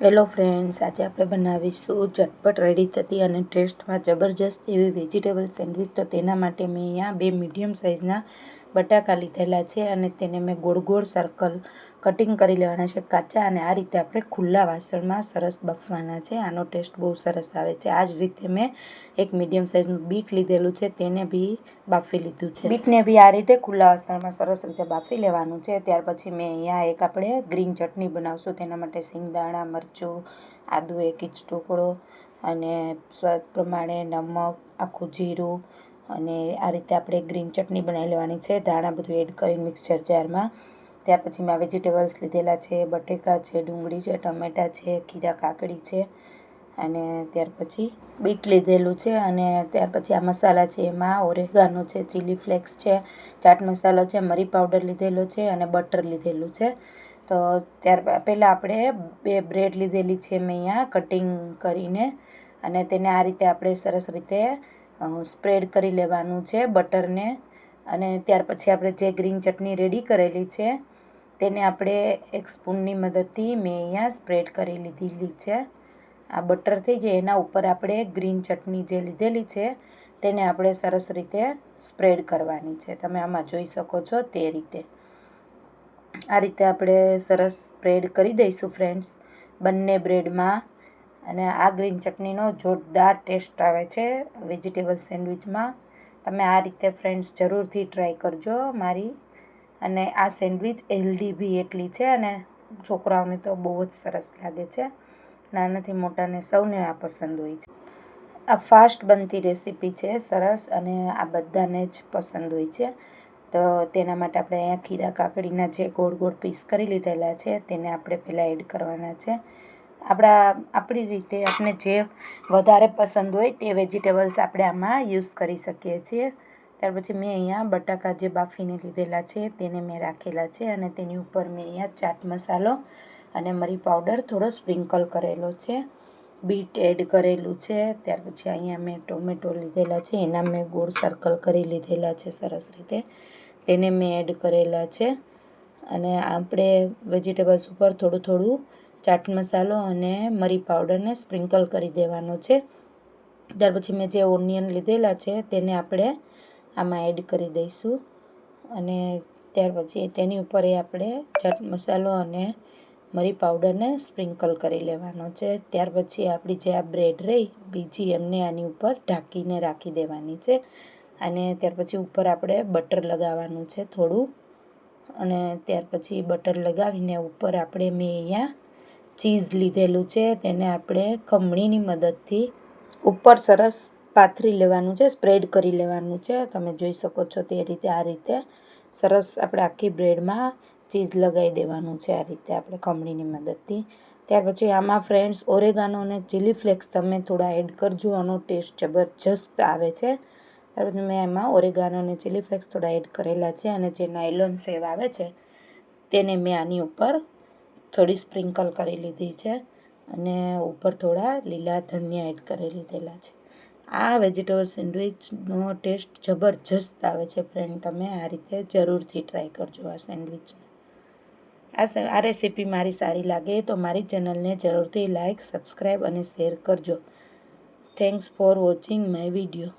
Hello friends આજે આપણે બનાવીશું ઝટપટ રેડી થતી અને ટેસ્ટમાં જબરજસ્ત એવી વેજીટેબલ સેન્ડવિચ તો તેના માટે મેં અહીંયા બે મીડિયમ સાઇઝના બટાકા લીધેલા છે અને તેને મેં ગોળ ગોળ સર્કલ કટિંગ કરી લેવાના છે કાચા અને આ રીતે આપણે ખુલ્લા વાસણમાં સરસ બફવાના છે. આનો ટેસ્ટ બહુ સરસ આવે છે. આ જ રીતે મેં એક મીડિયમ સાઇઝનું બીટ લીધેલું છે. તેને બી બાફી લીધું છે. બીટને બી આ રીતે ખુલ્લા વાસણમાં સરસ રીતે બાફી લેવાનું છે. ત્યાર પછી મેં અહીંયા એક આપણે ગ્રીન ચટણી બનાવશું. તેના માટે સિંગદાણા, મરચું, આદુ, એક ઇંચ ટુકડો અને સ્વાદ પ્રમાણે નમક, આખું જીરું અને આ રીતે આપણે ગ્રીન ચટણી બનાવી લેવાની છે. ધાણા બધું એડ કરીને મિક્સર જારમાં. ત્યાર પછી મેં વેજીટેબલ્સ લીધેલા છે, બટેકા છે, ડુંગળી છે, ટમેટાં છે, ખીરા, કાકડી છે. અને ત્યાર પછી બીટ લીધેલું છે અને ત્યાર પછી આ મસાલા છે એમાં ઓરેગાનો છે, ચીલી ફ્લેક્સ છે, ચાટ મસાલો છે, મરી પાવડર લીધેલો છે અને બટર લીધેલું છે. તો ત્યાર પહેલાં આપણે બે બ્રેડ લીધેલી છે મેં અહીંયા કટિંગ કરીને અને તેને આ રીતે આપણે સરસ રીતે સ્પ્રેડ કરી લેવાનું છે બટરને. અને ત્યાર પછી આપણે જે ગ્રીન ચટણી રેડી કરેલી છે, તેને આપણે એક સ્પૂનની મદદથી મેં અહીંયા સ્પ્રેડ કરી લીધેલી છે. આ બટર થઈ જાય એના ઉપર આપણે ગ્રીન ચટણી જે લીધેલી છે, તેને આપણે સરસ રીતે સ્પ્રેડ કરવાની છે. તમે આમાં જોઈ શકો છો તે રીતે. આ રીતે આપણે સરસ સ્પ્રેડ કરી દઈશું, ફ્રેન્ડ્સ. બંને બ્રેડમાં અને આ ગ્રીન ચટણીનો જોરદાર ટેસ્ટ આવે છે વેજીટેબલ સેન્ડવિચમાં. તમે આ રીતે ફ્રેન્ડ્સ જરૂરથી ટ્રાય કરજો મારી. અને આ સેન્ડવિચ હેલ્ધી બી એટલી છે અને છોકરાઓને તો બહુ જ સરસ લાગે છે. નાનાથી મોટાને સૌને આ પસંદ હોય છે. આ ફાસ્ટ બનતી રેસીપી છે સરસ અને આ બધાને જ પસંદ હોય છે. તો તેના માટે આપણે અહીંયા ખીરા કાકડીના જે ગોળ ગોળ પીસ કરી લીધેલા છે તેને આપણે પહેલાં એડ કરવાના છે. આપણા, આપણી રીતે આપણે જે વધારે પસંદ હોય તે વેજીટેબલ્સ આપણે આમાં યુઝ કરી શકીએ છીએ. ત્યાર પછી મેં અહીંયા બટાકા જે બાફીને લીધેલા છે તેને મેં રાખેલા છે અને તેની ઉપર મેં અહીંયા ચાટ મસાલો અને મરી પાવડર થોડો સ્પ્રિંકલ કરેલો છે. બીટ એડ કરેલું છે. ત્યાર પછી અહીંયા મેં ટોમેટો લીધેલા છે. એના મેં ગોળ સર્કલ કરી લીધેલા છે સરસ રીતે. તેને મેં એડ કરેલા છે. અને આપણે વેજીટેબલ્સ ઉપર થોડું થોડું ચાટ મસાલો અને મરી પાવડરને સ્પ્રિંકલ કરી દેવાનો છે. ત્યાર પછી મેં જે ઓનિયન લીધેલા છે તેને આપણે આમાં એડ કરી દઈશું. અને ત્યાર પછી તેની ઉપર એ આપણે ચાટ મસાલો અને મરી પાવડરને સ્પ્રિંકલ કરી લેવાનો છે. ત્યાર પછી આપણી જે આ બ્રેડ રહી બીજી એમને આની ઉપર ઢાંકીને રાખી દેવાની છે. અને ત્યાર પછી ઉપર આપણે બટર લગાવવાનું છે થોડું. અને ત્યાર પછી બટર લગાવીને ઉપર આપણે મેં અહીંયા ચીઝ લીધેલું છે, તેને આપણે ખમણીની મદદથી ઉપર સરસ પાથરી લેવાનું છે, સ્પ્રેડ કરી લેવાનું છે. તમે જોઈ શકો છો તે રીતે આ રીતે સરસ આપણે આખી બ્રેડમાં ચીઝ લગાવી દેવાનું છે, આ રીતે આપણે ખમણીની મદદથી. ત્યાર પછી આમાં ફ્રેન્ડ્સ, ઓરેગાનો અને ચીલી ફ્લેક્સ તમે થોડા એડ કરજો, આનો ટેસ્ટ જબરજસ્ત આવે છે. ત્યાર પછી મેં એમાં ઓરેગાનો અને ચીલી ફ્લેક્સ થોડા એડ કરેલા છે અને જે નાયલોન સેવ આવે છે, તેને મેં આની ઉપર થોડી સ્પ્રિંકલ કરી લીધી છે અને ઉપર થોડા લીલા ધનિયા એડ કરી લીધેલા છે. આ વેજીટેબલ સેન્ડવિચનો ટેસ્ટ જબરજસ્ત આવે છે ફ્રેન્ડ, તમે આ રીતે જરૂરથી ટ્રાય કરજો આ સેન્ડવિચને આ આ રેસીપી મારી સારી લાગે તો મારી ચેનલને જરૂરથી લાઇક સબસ્ક્રાઈબ અને શેર કરજો. Thanks for watching my video.